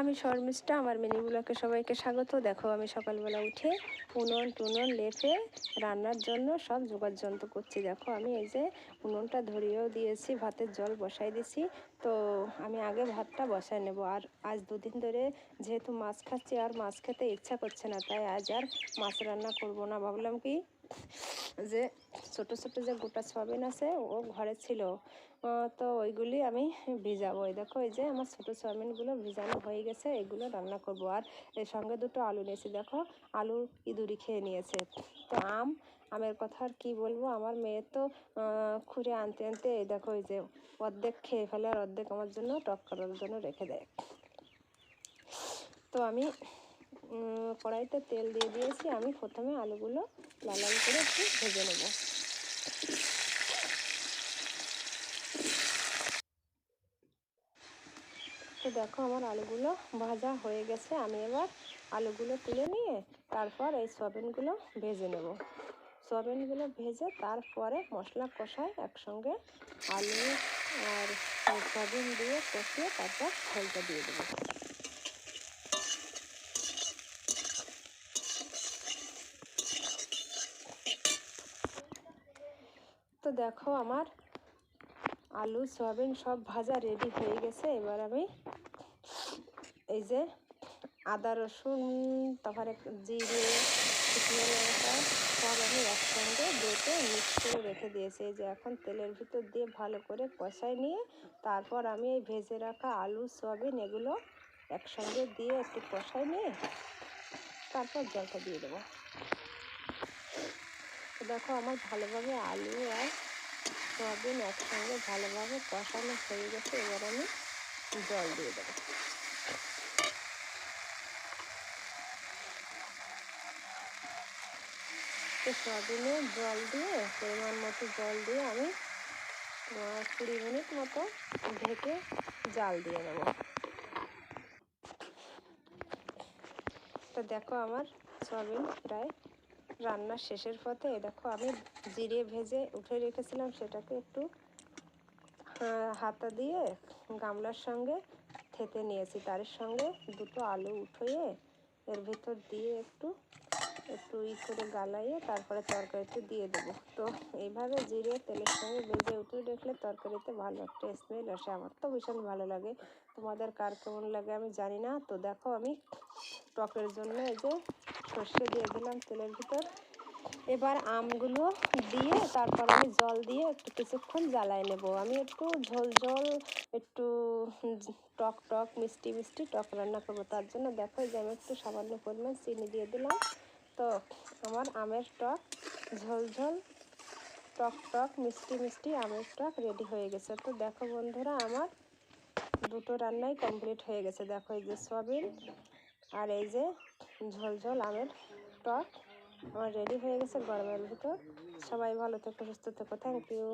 আমি শর্মিষ্ঠা, আমার মিনি ব্লকে সবাইকে স্বাগত। দেখো, আমি সকালবেলা উঠে উনুন টুনুন লেপে রান্নার জন্য সব জোগাড় যন্ত্র করছি। দেখো, আমি এই যে উনুনটা ধরিয়েও দিয়েছি, ভাতের জল বসাই দিছি। তো আমি আগে ভাতটা বসাই নেব। আর আজ দুদিন ধরে যেহেতু মাছ খাচ্ছি, আর মাছ খেতে ইচ্ছা করছে না, তাই আজ আর মাছ রান্না করব না। ভাবলাম কি যে ছোট ছোট যে গোটা সয়াবিন আছে, ও ঘরে ছিল তো ওইগুলি আমি ভিজাবো। এই দেখো, এই যে আমার ছোটো সয়াবিনগুলো ভিজানো হয়ে গেছে, এগুলো রান্না করব। আর এর সঙ্গে দুটো আলু নিয়েছি, দেখো, আলু ইঁদুরি খেয়ে নিয়েছে। তো আম, আমের কথা আর কী বলব, আমার মেয়ে তো খুঁড়ে আনতে আনতে, এই দেখো, এই যে অর্ধেক খেয়ে ফেলে আর অর্ধেক আমার জন্য টক করার জন্য রেখে দেয়। তো আমি কড়াইতে তেল দিয়ে দিয়েছি। আমি প্রথমে আলুগুলো লাল লাল করে একটু ভেজে নেব। তো দেখো আমার আলুগুলো ভাজা হয়ে গেছে। আমি এবার আলুগুলো তুলে নিয়ে তারপর এই সয়াবিনগুলো ভেজে নেব। সয়াবিনগুলো ভেজে তারপরে মশলা কষায় একসঙ্গে আলু আর সয়াবিন দিয়ে কষিয়ে তারপর ঝোলটা দিয়ে দেবো। তো দেখো আমার আলু, সয়াবিন সব ভাজা রেডি হয়ে গেছে। এবার আমি এই যে আদা, রসুন, তারপরে জিরে, শুকনো লঙ্কা সব আমি একসঙ্গে বেটে মিক্স করে রেখে দিয়েছি। এই যে এখন তেলের ভিতর দিয়ে ভালো করে কষাই নিয়ে তারপর আমি এই ভেজে রাখা আলু, সয়াবিন এগুলো একসঙ্গে দিয়ে একটু কষাই নিয়ে তারপর জলটা দিয়ে দেবো। দেখো আমার ভালোভাবে আলু আর সয়াবিন একসঙ্গে ভালোভাবে কষানো হয়ে গেছে, এবার আমি জল দিয়ে দেবো। সয়াবিনে জল দিয়ে, পরিমাণ মতো জল দিয়ে আমি কুড়ি মিনিট মতো ঢেকে জাল দিয়ে নেব। তো দেখো আমার সয়াবিন প্রায় রান্নার শেষের পথে দেখো আমি জিরে ভেজে উঠে রেখেছিলাম সেটাকে একটু হাতা দিয়ে গামলার সঙ্গে থেতে নিয়েছি। তার সঙ্গে দুটো আলু উঠিয়ে এর ভিতর দিয়ে একটু একটু ই করে গালাইয়ে তারপরে তরকারিতে দিয়ে দেবো। তো এইভাবে জিরে তেলের সঙ্গে ভেজে উঠে রাখলে তরকারিতে ভালো একটা স্মেল আসে। আমার তো ভীষণ ভালো লাগে। তোমাদের কার কেমন লাগে আমি জানি না। তো দেখো আমি টকের জন্য এই যে সর্ষে দিয়ে দিলাম তেলের ভিতর। এবার আমগুলো দিয়ে তারপর আমি জল দিয়ে একটু কিছুক্ষণ জ্বালায় নেব। আমি একটু ঝোল ঝোল, একটু টক টক, মিষ্টি মিষ্টি টক রান্না করব। তার জন্য দেখো যে আমি একটু সামান্য পরিমাণ চিনি দিয়ে দিলাম। তো আমার আমের টক, ঝোল ঝোল, টক টক, মিষ্টি মিষ্টি আমের টক রেডি হয়ে গেছে। তো দেখো বন্ধুরা, আমার দুটো রান্নাই কমপ্লিট হয়ে গেছে। দেখো এই যে সয়াবিন আর এই যে ঝোল ঝোল আমের টক আমার রেডি হয়ে গেছে গরমের ভিতর। সবাই ভালো থেকো, সুস্থ থেকো। Thank you